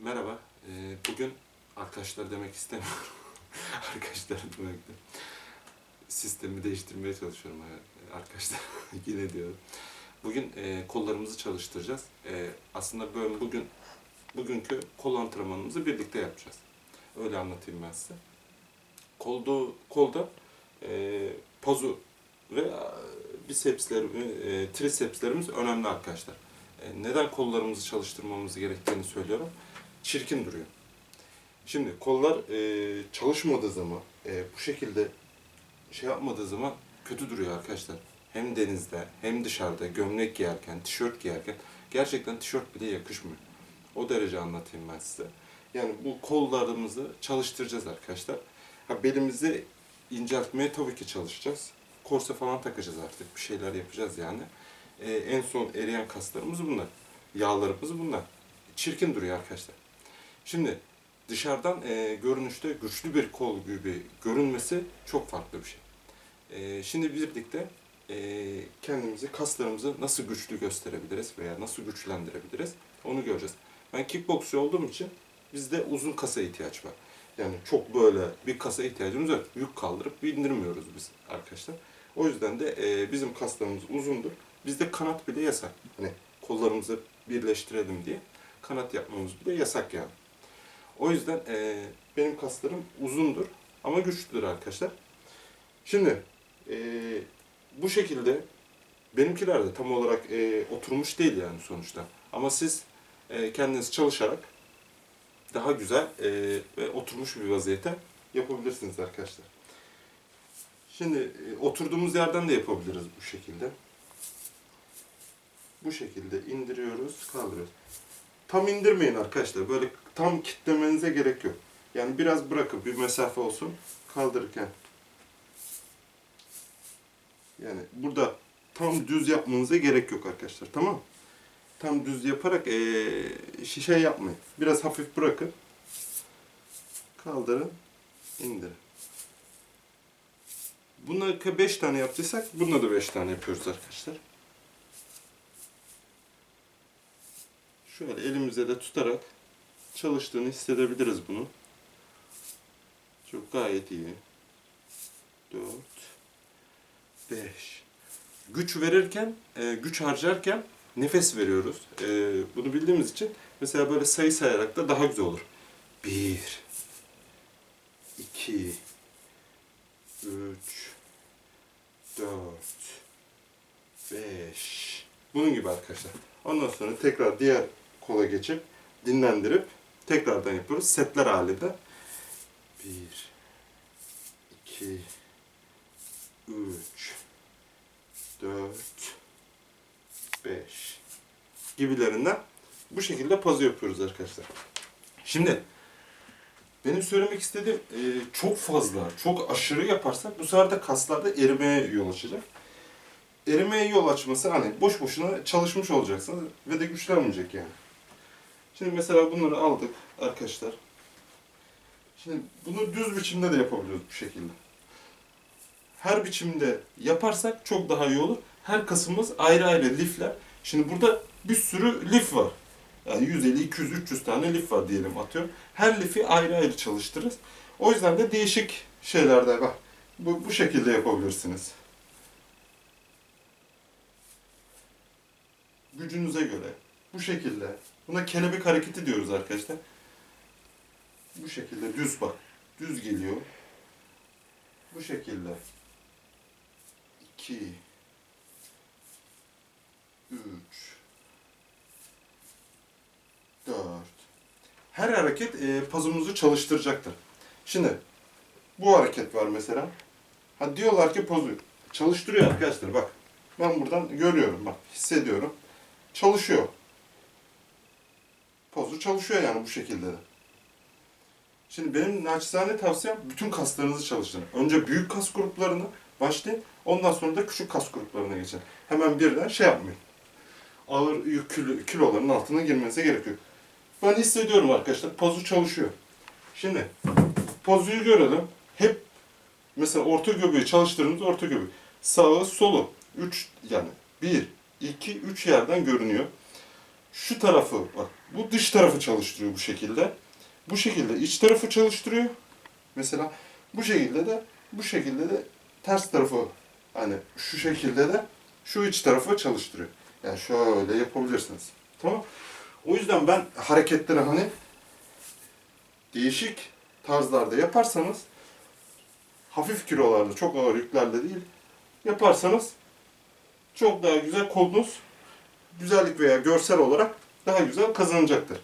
Merhaba. Ee, bugün arkadaşlar demek istemiyorum. arkadaşlar demekte. Sistemi değiştirmeye çalışıyorum e, arkadaşlar. Yine diyorum. Bugün e, kollarımızı çalıştıracağız. E, aslında böyle bugün bugünkü kol antrenmanımızı birlikte yapacağız. Öyle anlatayım ben size. Kolda, kolda e, pazu ve e, bisepslerimiz, e, trisepslerimiz önemli arkadaşlar. E, neden kollarımızı çalıştırmamız gerektiğini söylüyorum. Çirkin duruyor. Şimdi kollar e, çalışmadığı zaman, e, bu şekilde şey yapmadığı zaman kötü duruyor arkadaşlar. Hem denizde, hem dışarıda, gömlek giyerken, tişört giyerken gerçekten tişört bile yakışmıyor. O derece anlatayım ben size. Yani bu kollarımızı çalıştıracağız arkadaşlar. Ha belimizi inceltmeye tabii ki çalışacağız. Korse falan takacağız artık. Bir şeyler yapacağız yani. Ee, en son eriyen kaslarımız bunlar. Yağlarımız bunlar. Çirkin duruyor arkadaşlar. Şimdi dışarıdan e, görünüşte güçlü bir kol gibi görünmesi çok farklı bir şey. E, şimdi birlikte e, kendimizi, kaslarımızı nasıl güçlü gösterebiliriz veya nasıl güçlendirebiliriz onu göreceğiz. Ben kickboksçu olduğum için bizde uzun kasa ihtiyaç var. Yani çok böyle bir kasa ihtiyacımız yok. Yük kaldırıp bindirmiyoruz biz arkadaşlar. O yüzden de e, bizim kaslarımız uzundur. Bizde kanat bile yasak. Hani kollarımızı birleştirelim diye kanat yapmamız bile yasak yani. O yüzden e, benim kaslarım uzundur ama güçlüdür arkadaşlar. Şimdi e, bu şekilde benimkiler de tam olarak e, oturmuş değil yani sonuçta. Ama siz e, kendiniz çalışarak daha güzel e, ve oturmuş bir vaziyete yapabilirsiniz arkadaşlar. Şimdi e, oturduğumuz yerden de yapabiliriz bu şekilde. Bu şekilde indiriyoruz, kaldırıyoruz. Tam indirmeyin arkadaşlar. Böyle tam kitlemenize gerek yok. Yani biraz bırakıp bir mesafe olsun kaldırırken. Yani burada tam düz yapmanıza gerek yok arkadaşlar. Tamam? Tam düz yaparak eee şişe yapmayın. Biraz hafif bırakın. Kaldırın. indirin. Buna 5 tane yaptıysak bunda da 5 tane yapıyoruz arkadaşlar. Şöyle elimize de tutarak çalıştığını hissedebiliriz bunu. Çok gayet iyi. 4 5 Güç verirken, e, güç harcarken nefes veriyoruz. E, bunu bildiğimiz için mesela böyle sayı sayarak da daha güzel olur. 1 2 3 4 5 Bunun gibi arkadaşlar. Ondan sonra tekrar diğer kola geçip dinlendirip tekrardan yapıyoruz. Setler halinde. 1 2 3 4 5 gibilerinden bu şekilde pazı yapıyoruz arkadaşlar. Şimdi benim söylemek istediğim e, çok fazla, çok aşırı yaparsak bu sefer de kaslarda erimeye yol açacak. Erimeye yol açması hani boş boşuna çalışmış olacaksınız ve de güçlenmeyecek yani. Şimdi mesela bunları aldık arkadaşlar. Şimdi bunu düz biçimde de yapabiliyoruz bu şekilde. Her biçimde yaparsak çok daha iyi olur. Her kasımız ayrı ayrı lifler. Şimdi burada bir sürü lif var. Yani 150, 200, 300 tane lif var diyelim atıyorum. Her lifi ayrı ayrı çalıştırırız. O yüzden de değişik şeylerde bak. Bu, bu şekilde yapabilirsiniz. Gücünüze göre. Bu şekilde. Buna kelebek hareketi diyoruz arkadaşlar. Bu şekilde düz bak. Düz geliyor. Bu şekilde. 2 3 4 Her hareket e, pazumuzu çalıştıracaktır. Şimdi bu hareket var mesela. Ha diyorlar ki pozu çalıştırıyor arkadaşlar bak. Ben buradan görüyorum bak hissediyorum. Çalışıyor. Çalışıyor yani bu şekilde de. Şimdi benim naçizane tavsiyem bütün kaslarınızı çalıştırın. Önce büyük kas gruplarını başlayın. Ondan sonra da küçük kas gruplarına geçin. Hemen birden şey yapmayın. Ağır yük kilo, kiloların altına girmenize gerek yok. Ben hissediyorum arkadaşlar. Pozu çalışıyor. Şimdi pozuyu görelim. Hep mesela orta göbeği çalıştırdığımız orta göbeği. Sağı solu. 3 yani 1, 2, 3 yerden görünüyor. Şu tarafı bak bu dış tarafı çalıştırıyor bu şekilde. Bu şekilde iç tarafı çalıştırıyor. Mesela bu şekilde de bu şekilde de ters tarafı hani şu şekilde de şu iç tarafı çalıştırıyor. Yani şöyle yapabilirsiniz. Tamam. O yüzden ben hareketleri hani değişik tarzlarda yaparsanız hafif kilolarda, çok ağır yüklerde değil yaparsanız çok daha güzel kolunuz güzellik veya görsel olarak daha güzel kazanacaktır.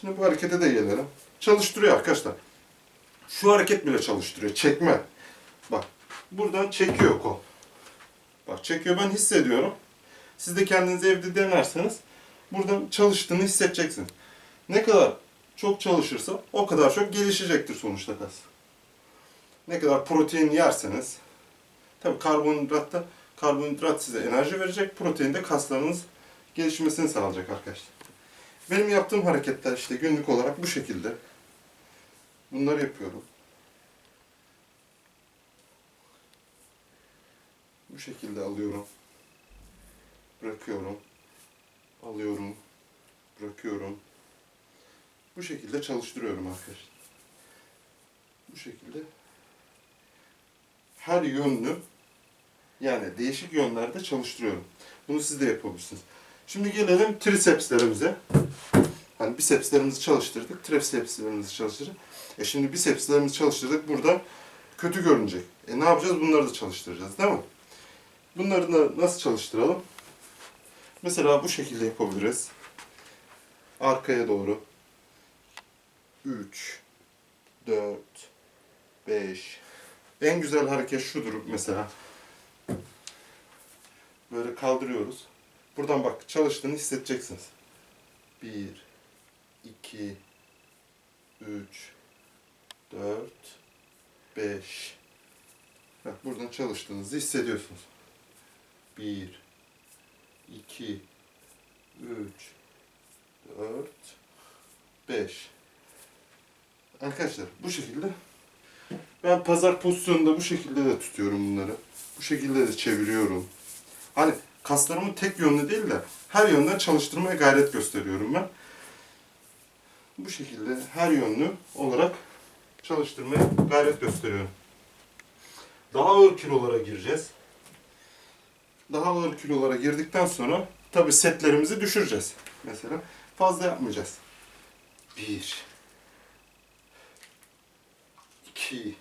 Şimdi bu harekete de gelelim. Çalıştırıyor arkadaşlar. Şu hareket bile çalıştırıyor. Çekme. Bak buradan çekiyor kol. Bak çekiyor ben hissediyorum. Siz de kendiniz evde denerseniz buradan çalıştığını hissedeceksiniz. Ne kadar çok çalışırsa o kadar çok gelişecektir sonuçta kas. Ne kadar protein yerseniz tabi karbonhidratta karbonhidrat size enerji verecek, protein de kaslarınız gelişmesini sağlayacak arkadaşlar. Benim yaptığım hareketler işte günlük olarak bu şekilde. Bunları yapıyorum. Bu şekilde alıyorum. Bırakıyorum. Alıyorum. Bırakıyorum. Bu şekilde çalıştırıyorum arkadaşlar. Bu şekilde her yönlü yani değişik yönlerde çalıştırıyorum. Bunu siz de yapabilirsiniz. Şimdi gelelim trisepslerimize. Hani bisepslerimizi çalıştırdık, trisepslerimizi çalıştırdık. E şimdi bisepslerimizi çalıştırdık. Burada kötü görünecek. E ne yapacağız? Bunları da çalıştıracağız değil mi? Bunları da nasıl çalıştıralım? Mesela bu şekilde yapabiliriz. Arkaya doğru. 3 4 5 En güzel hareket şudur mesela. Böyle kaldırıyoruz. Buradan bak çalıştığını hissedeceksiniz. 1 2 3 4 5 Bak buradan çalıştığınızı hissediyorsunuz. 1 2 3 4 5 Arkadaşlar bu şekilde ben pazar pozisyonunda bu şekilde de tutuyorum bunları. Bu şekilde de çeviriyorum. Hani kaslarımı tek yönlü değil de her yönden çalıştırmaya gayret gösteriyorum ben. Bu şekilde her yönlü olarak çalıştırmaya gayret gösteriyorum. Daha ağır kilolara gireceğiz. Daha ağır kilolara girdikten sonra tabi setlerimizi düşüreceğiz. Mesela fazla yapmayacağız. Bir, iki,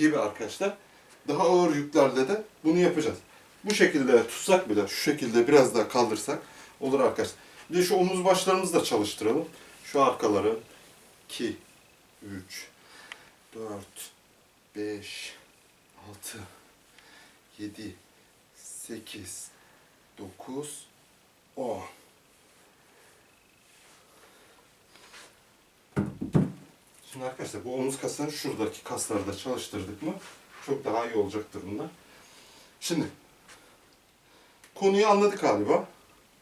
gibi arkadaşlar. Daha ağır yüklerde de bunu yapacağız. Bu şekilde tutsak bile, şu şekilde biraz daha kaldırsak olur arkadaşlar. Bir de şu omuz başlarımızı da çalıştıralım. Şu arkaları 2, 3, 4, 5, 6, 7, 8, 9, 10. Şimdi arkadaşlar bu omuz kaslarını şuradaki kaslarda çalıştırdık mı çok daha iyi olacaktır bunlar. Şimdi konuyu anladık galiba.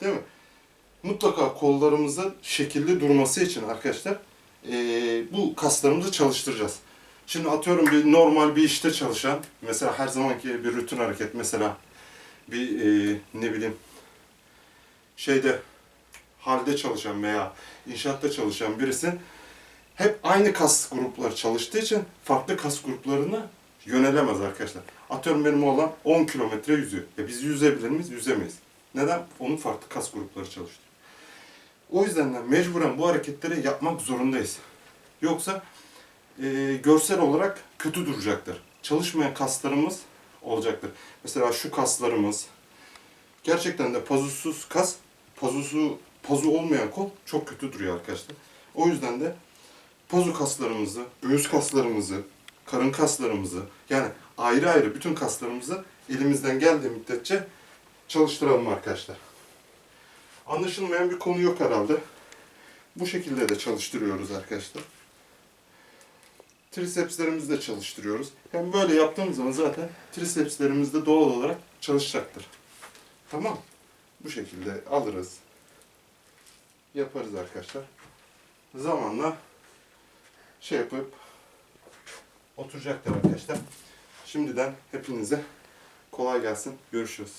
Değil mi? Mutlaka kollarımızın şekilli durması için arkadaşlar eee, bu kaslarımızı çalıştıracağız. Şimdi atıyorum bir normal bir işte çalışan, mesela her zamanki bir rutin hareket, mesela bir eee, ne bileyim şeyde halde çalışan veya inşaatta çalışan birisi hep aynı kas grupları çalıştığı için farklı kas gruplarına yönelemez arkadaşlar. Atıyorum benim oğlan 10 kilometre yüzüyor. E biz yüzebilir miyiz? Yüzemeyiz. Neden? Onun farklı kas grupları çalıştırıyor. O yüzden de mecburen bu hareketleri yapmak zorundayız. Yoksa e, görsel olarak kötü duracaktır. Çalışmayan kaslarımız olacaktır. Mesela şu kaslarımız gerçekten de pazusuz kas, pazusu, pazu olmayan kol çok kötü duruyor arkadaşlar. O yüzden de pozu kaslarımızı, göğüs kaslarımızı, karın kaslarımızı yani ayrı ayrı bütün kaslarımızı elimizden geldiği müddetçe çalıştıralım arkadaşlar. Anlaşılmayan bir konu yok herhalde. Bu şekilde de çalıştırıyoruz arkadaşlar. Trisepslerimizi de çalıştırıyoruz. Yani böyle yaptığımız zaman zaten trisepslerimiz de doğal olarak çalışacaktır. Tamam. Bu şekilde alırız. Yaparız arkadaşlar. Zamanla şey yapıp oturacaktır arkadaşlar. Şimdiden hepinize kolay gelsin. Görüşürüz.